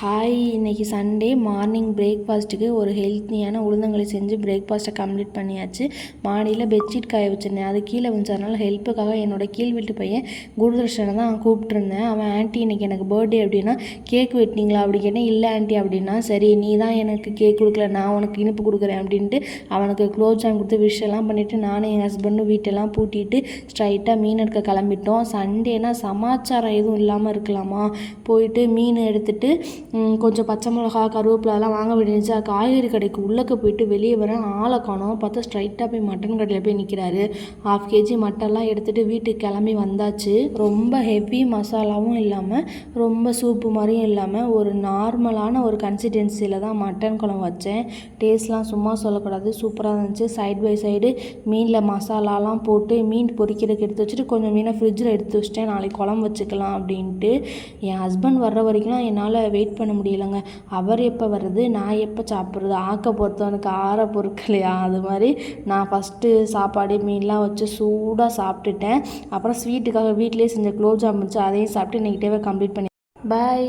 Hi இன்றைக்கி Sunday morning பிரேக்ஃபாஸ்ட்டுக்கு ஒரு ஹெல்த்தியான உளுந்தங்களை செஞ்சு பிரேக்ஃபாஸ்ட்டை கம்ப்ளீட் பண்ணியாச்சு. மாடியில் பெட்ஷீட் காய வச்சிருந்தேன். அது கீழே வந்துச்சு அதனால் ஹெல்ப்புக்காக என்னோட கீழ் வீட்டு பையன் குருதர்ஷனை தான் கூப்பிட்ருந்தேன் அவன் ஆண்டி இன்றைக்கி எனக்கு பர்த்டே அப்படின்னா கேக் வெட்டினீங்களா? அப்படி கேட்டேன். இல்லை ஆண்டி அப்படின்னா சரி நீ தான் எனக்கு கேக் கொடுக்கல. நான் உனக்கு இனிப்பு கொடுக்குறேன் அப்படின்ட்டு அவனுக்கு குலோப் ஜாம் கொடுத்து விஷ் எல்லாம் பண்ணிவிட்டு நானும் என் ஹஸ்பண்டும் வீட்டெல்லாம் பூட்டிட்டு ஸ்ட்ரைட்டாக மீன் எடுக்க கிளம்பிட்டோம். சண்டேனா சமாச்சாரம் எதுவும் இல்லாமல் இருக்கலாமா? போயிட்டு மீன் எடுத்துட்டு கொஞ்சம் பச்சை மிளகா கருவேப்பிலலாம் வாங்க வேண்டியிருந்துச்சு. காய்கறி கடைக்கு உள்ளக்க போயிட்டு வெளியே வரேன் ஆளை காணோம். பார்த்தா ஸ்ட்ரைட்டாக போய் மட்டன் கடையில் போய் நிற்கிறாரு ஹாஃப் கேஜி மட்டன்லாம் எடுத்துகிட்டு வீட்டுக்கு கிளம்பி வந்தாச்சு. ரொம்ப ஹெவி மசாலாவும் இல்லாமல் ரொம்ப சூப்பு மாதிரியும் இல்லாமல் ஒரு நார்மலான ஒரு கன்சிஸ்டன்சியில் தான் மட்டன் குழம்பு வச்சேன். டேஸ்ட்லாம் சும்மா சொல்லக்கூடாது. சூப்பராக இருந்துச்சு. சைடு பை சைடு மீனில் மசாலாலாம் போட்டு மீன் பொரிக்கிறதுக்கு எடுத்து வச்சுட்டு கொஞ்சம் மீனை ஃப்ரிட்ஜில் எடுத்து வச்சிட்டேன். நாளைக்கு குழம்பு வச்சுக்கலாம் அப்படின்ட்டு. என் ஹஸ்பண்ட் வர்ற வரைக்கும்லாம் என்னால் வெயிட் பண்ண முடியலைங்க. அவர் எப்போ வர்றது நான் எப்போ சாப்பிட்றது ஆக்க பொறுத்தவனுக்கு ஆற பொறுக்கலையா? அது மாதிரி நான் ஃபஸ்ட்டு சாப்பாடு மீன்லாம் வச்சு சூடாக சாப்பிட்டுட்டேன். அப்புறம் ஸ்வீட்டுக்காக வீட்டிலே செஞ்ச குலோப்ஜாம் வச்சு அதையும் சாப்பிட்டு இன்றைக்கி கம்ப்ளீட் பண்ணி பாய்